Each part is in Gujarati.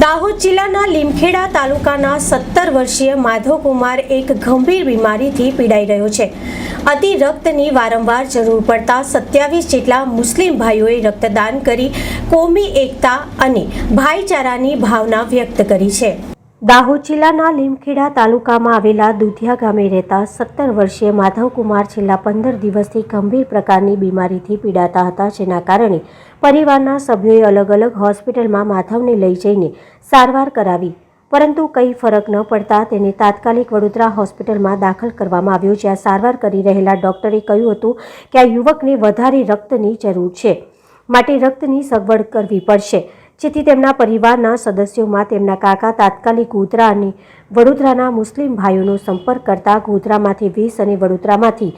દાહોદ જિલ્લાના લીમખેડા તાલુકાના સત્તર વર્ષીય માધવકુમાર એક ગંભીર બીમારીથી પીડાઈ રહ્યો છે. અતિ રક્તની વારંવાર જરૂર પડતા સત્યાવીસ જેટલા મુસ્લિમ ભાઈઓએ રક્તદાન કરી કોમી એકતા અને ભાઈચારાની ભાવના વ્યક્ત કરી છે. દાહોદ જિલ્લાના લીમખેડા તાલુકામાં આવેલા દુધિયા ગામે રહેતા સત્તર વર્ષીય માધવકુમાર છેલ્લા પંદર દિવસથી ગંભીર પ્રકારની બીમારીથી પીડાતા હતા, જેના કારણે પરિવારના સભ્યોએ અલગ અલગ હોસ્પિટલમાં માધવને લઈ જઈને સારવાર કરાવી. પરંતુ કંઈ ફરક ન પડતા તેને તાત્કાલિક વડોદરા હોસ્પિટલમાં દાખલ કરવામાં આવ્યો, જ્યાં સારવાર કરી રહેલા ડોક્ટરે કહ્યું હતું કે આ યુવકને વધારે રક્તની જરૂર છે. માટે રક્તની સગવડ કરવી પડશે. જેથી તેમના પરિવારના સદસ્યોમાં તેમના કાકા તાત્કાલિક ગોધરા અને વડોદરાના મુસ્લિમ ભાઈઓનો સંપર્ક કરતા ગોધરામાંથી વીસ અને વડોદરામાંથી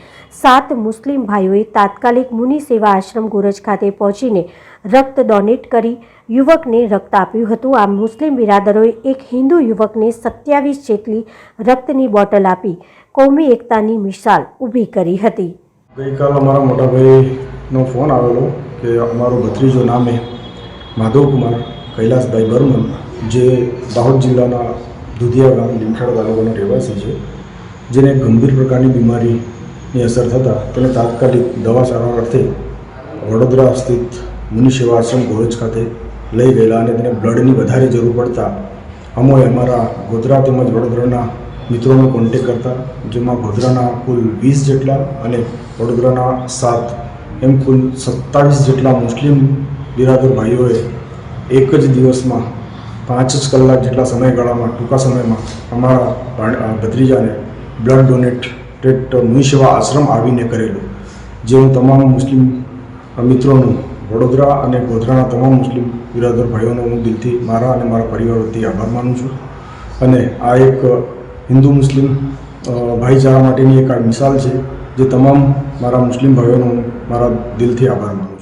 સાત મુસ્લિમ ભાઈઓએ તાત્કાલિક મુનિ સેવા આશ્રમ ગોરજ ખાતે પહોંચીને રક્ત ડોનેટ કરી યુવકને રક્ત આપ્યું હતું. આ મુસ્લિમ બિરાદરોએ એક હિન્દુ યુવકને સત્યાવીસ જેટલી રક્તની બોટલ આપી કૌમી એકતાની મિસાલ ઊભી કરી હતી. ગઈકાલ અમારા મોટાભાઈનો ફોન આવેલો કે અમારો ભત્રીજો નામે માધવકુમાર, કૈલાસભાઈ બર્મન, જે દાહોદ જિલ્લાના દુધિયા ગામ લીમખેડા તાલુકાના રહેવાસી છે, જેને ગંભીર પ્રકારની બીમારીની અસર થતાં તેને તાત્કાલિક દવા સારવાર અર્થે વડોદરા સ્થિત મુનિ સેવા આશ્રમ ગોરજ ખાતે લઈ ગયેલા અને તેને બ્લડની વધારે જરૂર પડતા અમોએ અમારા ગોધરા તેમજ વડોદરાના મિત્રોનો કોન્ટેક કરતા, જેમાં ગોધરાના કુલ વીસ જેટલા અને વડોદરાના સાત, એમ કુલ સત્તાવીસ જેટલા મુસ્લિમ બિરાદર ભાઈઓએ એક જ દિવસમાં પાંચ જ કલાક જેટલા સમયગાળામાં, ટૂંકા સમયમાં અમારા ભત્રીજાને બ્લડ ડોનેટેડ મુનિ સેવા આશ્રમ આવીને કરેલું. જે હું તમામ મુસ્લિમ મિત્રોનું, વડોદરા અને ગોધરાના તમામ મુસ્લિમ બિરાદર ભાઈઓનો હું દિલથી મારા અને મારા પરિવાર વતી આભાર માનું છું. અને આ એક હિન્દુ મુસ્લિમ ભાઈચારા માટેની એક આ મિસાલ છે, જે તમામ મારા મુસ્લિમ ભાઈઓનો મારા દિલથી આભાર માનું છું.